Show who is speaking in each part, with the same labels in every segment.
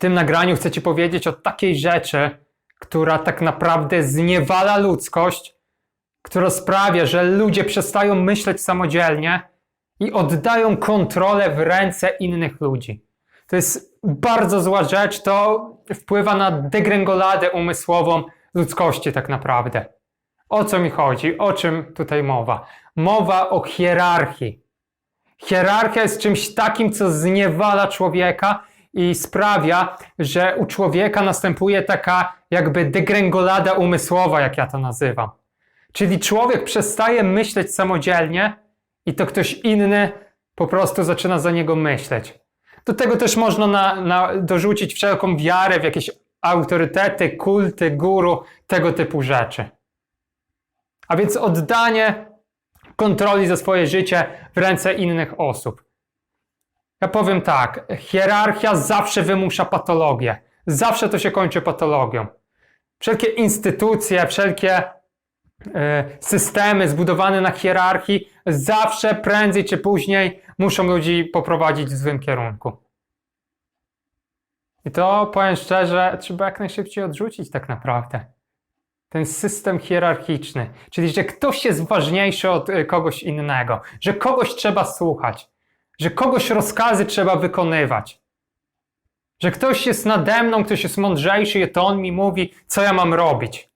Speaker 1: tym nagraniu chcę Ci powiedzieć o takiej rzeczy, która tak naprawdę zniewala ludzkość, która sprawia, że ludzie przestają myśleć samodzielnie i oddają kontrolę w ręce innych ludzi. To jest bardzo zła rzecz, to wpływa na degrengoladę umysłową ludzkości tak naprawdę. O co mi chodzi? O czym tutaj mowa? Mowa o hierarchii. Hierarchia jest czymś takim, co zniewala człowieka i sprawia, że u człowieka następuje taka jakby degrengolada umysłowa, jak ja to nazywam. Czyli człowiek przestaje myśleć samodzielnie i to ktoś inny po prostu zaczyna za niego myśleć. Do tego też można na, na, dorzucić wszelką wiarę w jakieś autorytety, kulty, guru, tego typu rzeczy. A więc oddanie kontroli za swoje życie w ręce innych osób. Ja powiem tak, hierarchia zawsze wymusza patologię. Zawsze to się kończy patologią. Wszelkie instytucje, wszelkie e, systemy zbudowane na hierarchii zawsze prędzej czy później muszą ludzi poprowadzić w złym kierunku. I to powiem szczerze, trzeba jak najszybciej odrzucić tak naprawdę. Ten system hierarchiczny, czyli że ktoś jest ważniejszy od y, kogoś innego, że kogoś trzeba słuchać, że kogoś rozkazy trzeba wykonywać, że ktoś jest nade mną, ktoś jest mądrzejszy to on mi mówi, co ja mam robić.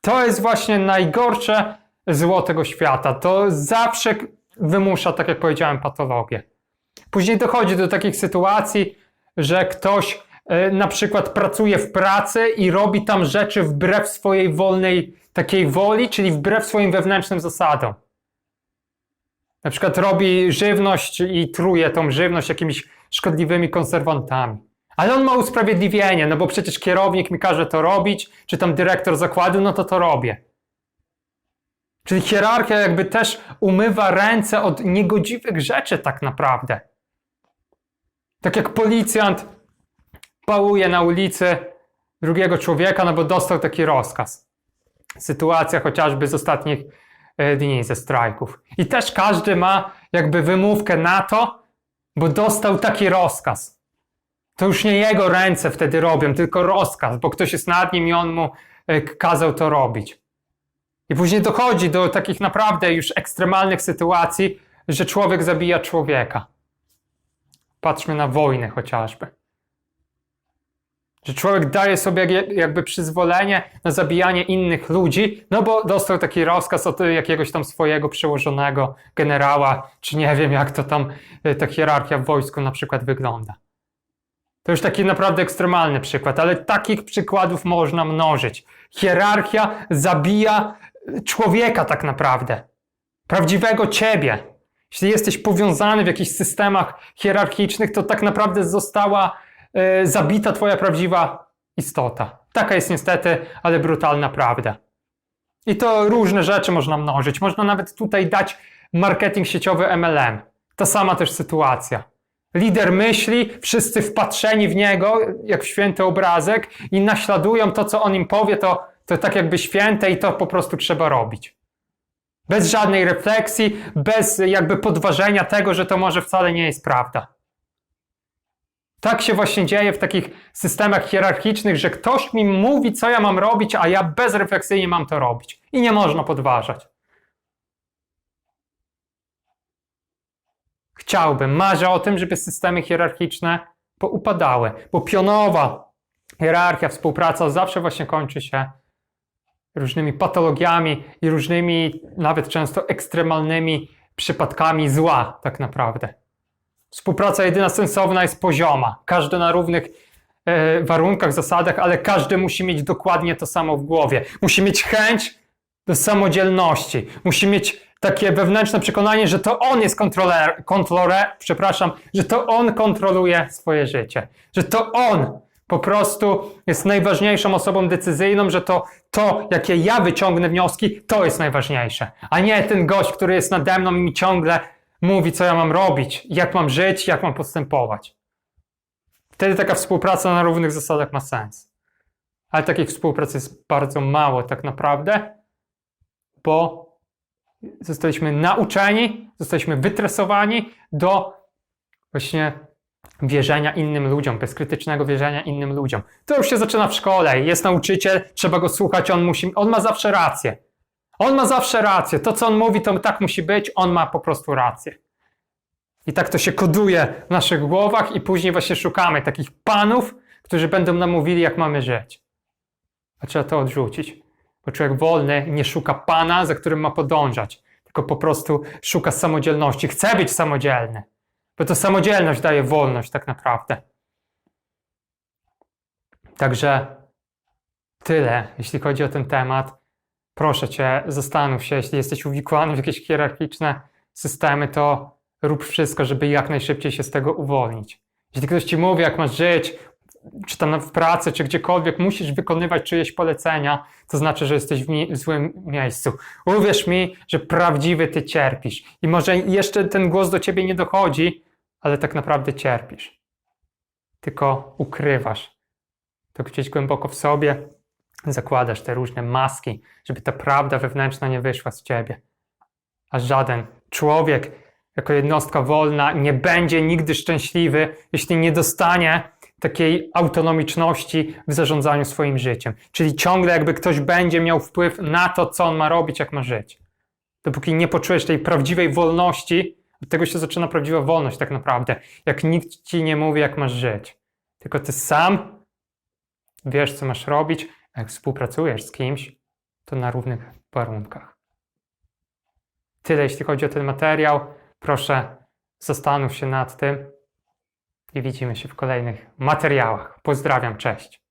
Speaker 1: To jest właśnie najgorsze zło tego świata. To zawsze wymusza, tak jak powiedziałem, patologię. Później dochodzi do takich sytuacji, że ktoś e, na przykład pracuje w pracy i robi tam rzeczy wbrew swojej wolnej takiej woli, czyli wbrew swoim wewnętrznym zasadom. Na przykład robi żywność i truje tą żywność jakimiś szkodliwymi konserwantami. Ale on ma usprawiedliwienie, no bo przecież kierownik mi każe to robić, czy tam dyrektor zakładu, no to to robię. Czyli hierarchia jakby też umywa ręce od niegodziwych rzeczy tak naprawdę. Tak jak policjant pałuje na ulicy drugiego człowieka, no bo dostał taki rozkaz. Sytuacja chociażby z ostatnich dni ze strajków. I też każdy ma jakby wymówkę na to, bo dostał taki rozkaz. To już nie jego ręce wtedy robią, tylko rozkaz, bo ktoś jest nad nim i on mu e, kazał to robić. I później dochodzi do takich naprawdę już ekstremalnych sytuacji, że człowiek zabija człowieka. Patrzmy na wojnę chociażby. Że człowiek daje sobie jakby przyzwolenie na zabijanie innych ludzi, no bo dostał taki rozkaz od jakiegoś tam swojego przełożonego generała, czy nie wiem jak to tam e, ta hierarchia w wojsku na przykład wygląda. To już taki naprawdę ekstremalny przykład, ale takich przykładów można mnożyć. Hierarchia zabija człowieka tak naprawdę. Prawdziwego ciebie. Jeśli jesteś powiązany w jakichś systemach hierarchicznych, to tak naprawdę została e, zabita twoja prawdziwa istota. Taka jest niestety, ale brutalna prawda. I to różne rzeczy można mnożyć. Można nawet tutaj dać marketing sieciowy MLM. Ta sama też sytuacja. Lider myśli, wszyscy wpatrzeni w niego, jak w święty obrazek, i naśladują to, co on im powie, to, to tak jakby święte, i to po prostu trzeba robić. Bez żadnej refleksji, bez jakby podważenia tego, że to może wcale nie jest prawda. Tak się właśnie dzieje w takich systemach hierarchicznych, że ktoś mi mówi, co ja mam robić, a ja bezrefleksyjnie mam to robić. I nie można podważać. Chciałbym, marzę o tym, żeby systemy hierarchiczne poupadały, bo pionowa hierarchia, współpraca zawsze właśnie kończy się różnymi patologiami i różnymi, nawet często ekstremalnymi przypadkami zła, tak naprawdę. Współpraca jedyna sensowna jest pozioma. Każdy na równych e, warunkach, zasadach, ale każdy musi mieć dokładnie to samo w głowie. Musi mieć chęć do samodzielności. Musi mieć takie wewnętrzne przekonanie, że to on jest kontroler, przepraszam, że to on kontroluje swoje życie. Że to on po prostu jest najważniejszą osobą decyzyjną, że to, to, jakie ja wyciągnę wnioski, to jest najważniejsze. A nie ten gość, który jest nade mną i mi ciągle mówi, co ja mam robić, jak mam żyć, jak mam postępować. Wtedy taka współpraca na równych zasadach ma sens. Ale takich współprac jest bardzo mało tak naprawdę, bo zostaliśmy nauczeni, zostaliśmy wytresowani do właśnie wierzenia innym ludziom, bez krytycznego wierzenia innym ludziom. To już się zaczyna w szkole. Jest nauczyciel, trzeba go słuchać, on, musi, on ma zawsze rację. On ma zawsze rację. To, co on mówi, to tak musi być, on ma po prostu rację. I tak to się koduje w naszych głowach, i później właśnie szukamy takich panów, którzy będą nam mówili, jak mamy żyć. A trzeba to odrzucić. Bo człowiek wolny nie szuka pana, za którym ma podążać, tylko po prostu szuka samodzielności. Chce być samodzielny, bo to samodzielność daje wolność, tak naprawdę. Także tyle, jeśli chodzi o ten temat. Proszę cię, zastanów się, jeśli jesteś uwikłany w jakieś hierarchiczne systemy, to rób wszystko, żeby jak najszybciej się z tego uwolnić. Jeśli ktoś ci mówi, jak masz żyć, czy tam w pracy, czy gdziekolwiek, musisz wykonywać czyjeś polecenia, to znaczy, że jesteś w, w złym miejscu. Uwierz mi, że prawdziwy ty cierpisz. I może jeszcze ten głos do ciebie nie dochodzi, ale tak naprawdę cierpisz. Tylko ukrywasz. To gdzieś głęboko w sobie zakładasz te różne maski, żeby ta prawda wewnętrzna nie wyszła z ciebie. A żaden człowiek, jako jednostka wolna, nie będzie nigdy szczęśliwy, jeśli nie dostanie takiej autonomiczności w zarządzaniu swoim życiem. Czyli ciągle jakby ktoś będzie miał wpływ na to, co on ma robić, jak ma żyć. Dopóki nie poczujesz tej prawdziwej wolności, od tego się zaczyna prawdziwa wolność tak naprawdę. Jak nikt ci nie mówi, jak masz żyć. Tylko ty sam wiesz, co masz robić, jak współpracujesz z kimś, to na równych warunkach. Tyle, jeśli chodzi o ten materiał. Proszę, zastanów się nad tym i widzimy się w kolejnych materiałach. Pozdrawiam, cześć.